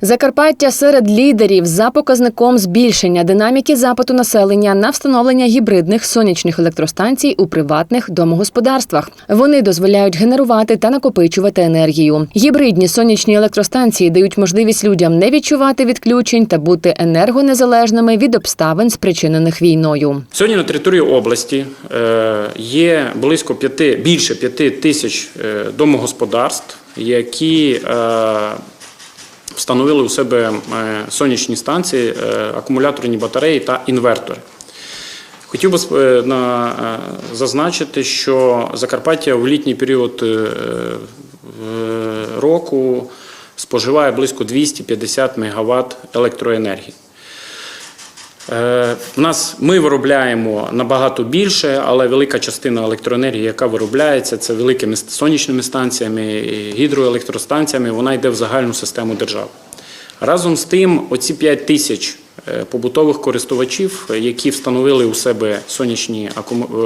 Закарпаття серед лідерів за показником збільшення динаміки запиту населення на встановлення гібридних сонячних електростанцій у приватних домогосподарствах. Вони дозволяють генерувати та накопичувати енергію. Гібридні сонячні електростанції дають можливість людям не відчувати відключень та бути енергонезалежними від обставин, спричинених війною. Сьогодні на території області е, є близько п'яти, більше п'яти тисяч е, домогосподарств, які е, встановили у себе е, сонячні станції, е, акумуляторні батареї та інвертори. Хотів би е, на- зазначити, що Закарпаття в літній період року споживає близько 250 МВт електроенергії. Е, В нас ми виробляємо набагато більше, але велика частина електроенергії, яка виробляється, це великими сонячними станціями, гідроелектростанціями, вона йде в загальну систему держави. Разом з тим, оці 5 тисяч е, побутових користувачів, е, які встановили у себе сонячні,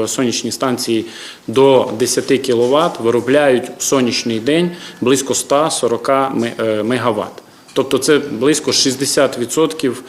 е, сонячні станції до 10 кВт, виробляють у сонячний день близько 140 ме- е, мегаватт. Тобто це близько 60% е,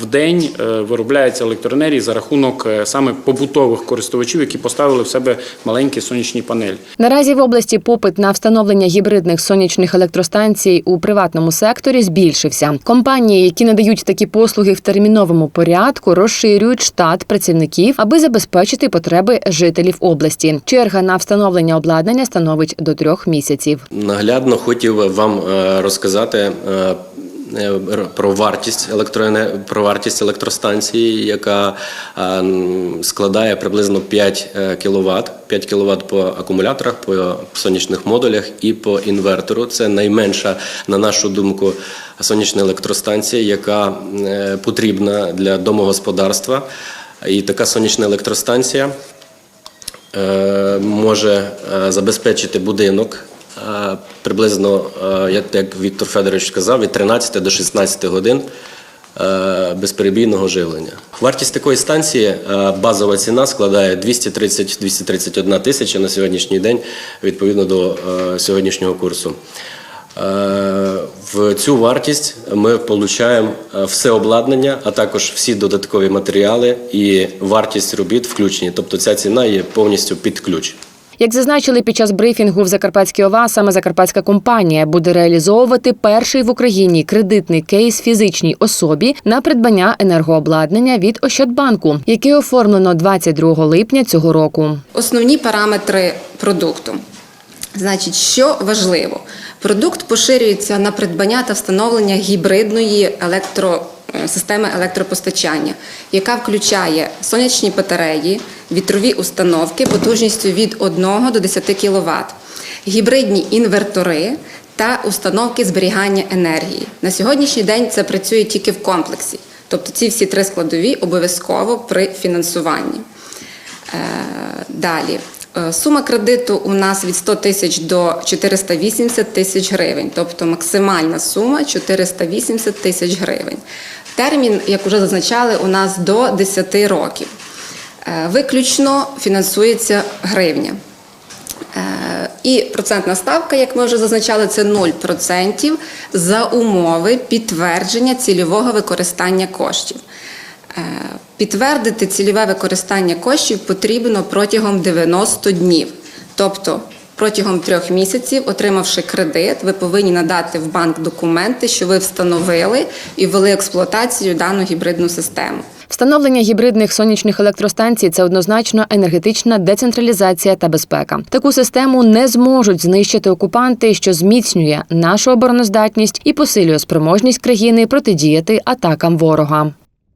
в день е, виробляється електроенергії за рахунок е, саме побутових користувачів, які поставили в себе маленькі сонячні панелі. Наразі в області попит на встановлення гібридних сонячних електростанцій у приватному секторі збільшився. Компанії, які надають такі послуги в терміновому порядку, розширюють штат працівників, аби забезпечити потреби жителів області. Черга на встановлення обладнання становить до трьох місяців. Наглядно хотів вам е, розказати е, е, про вартість електроене- про вартість електростанції, яка е, складає приблизно 5 кВт. 5 кВт по акумуляторах, по сонячних модулях і по інвертору. Це найменша, на нашу думку, сонячна електростанція, яка е, потрібна для домогосподарства. І така сонячна електростанція е, може е, забезпечити будинок е, приблизно, е, як- Віктор Федорович сказав, від 13 до 16 годин е, безперебійного живлення. Вартість такої станції, е, базова ціна складає 230-231 тисяча на сьогоднішній день, відповідно до сьогоднішнього курсу. В цю вартість ми отримуємо все обладнання, а також всі додаткові матеріали і вартість робіт включені. Тобто ця ціна є повністю під ключ. Як зазначили під час брифінгу в Закарпатській ОВА, саме закарпатська компанія буде реалізовувати перший в Україні кредитний кейс фізичній особі на придбання енергообладнання від Ощадбанку, який оформлено 22 липня цього року. Основні параметри продукту. Значить, що важливо, продукт поширюється на придбання та встановлення гібридної електро, системи електропостачання, яка включає сонячні батареї, вітрові установки потужністю від 1 до 10 кВт, гібридні інвертори та установки зберігання енергії. На сьогоднішній день це працює тільки в комплексі, тобто ці всі три складові обов'язково при фінансуванні. Е, Далі. Е, Сума кредиту у нас від 100 тисяч до 480 тисяч гривень, тобто максимальна сума 480 тисяч гривень. Термін, як вже зазначали, у нас до 10 років. Е, Виключно фінансується гривня. Е, І процентна ставка, як ми вже зазначали, це 0% за умови підтвердження цільового використання коштів. Е, Підтвердити цільове використання коштів потрібно протягом 90 днів. Тобто протягом трьох місяців, отримавши кредит, ви повинні надати в банк документи, що ви встановили і ввели експлуатацію дану гібридну систему. Встановлення гібридних сонячних електростанцій це однозначно енергетична децентралізація та безпека. Таку систему не зможуть знищити окупанти, що зміцнює нашу обороноздатність і посилює спроможність країни протидіяти атакам ворога.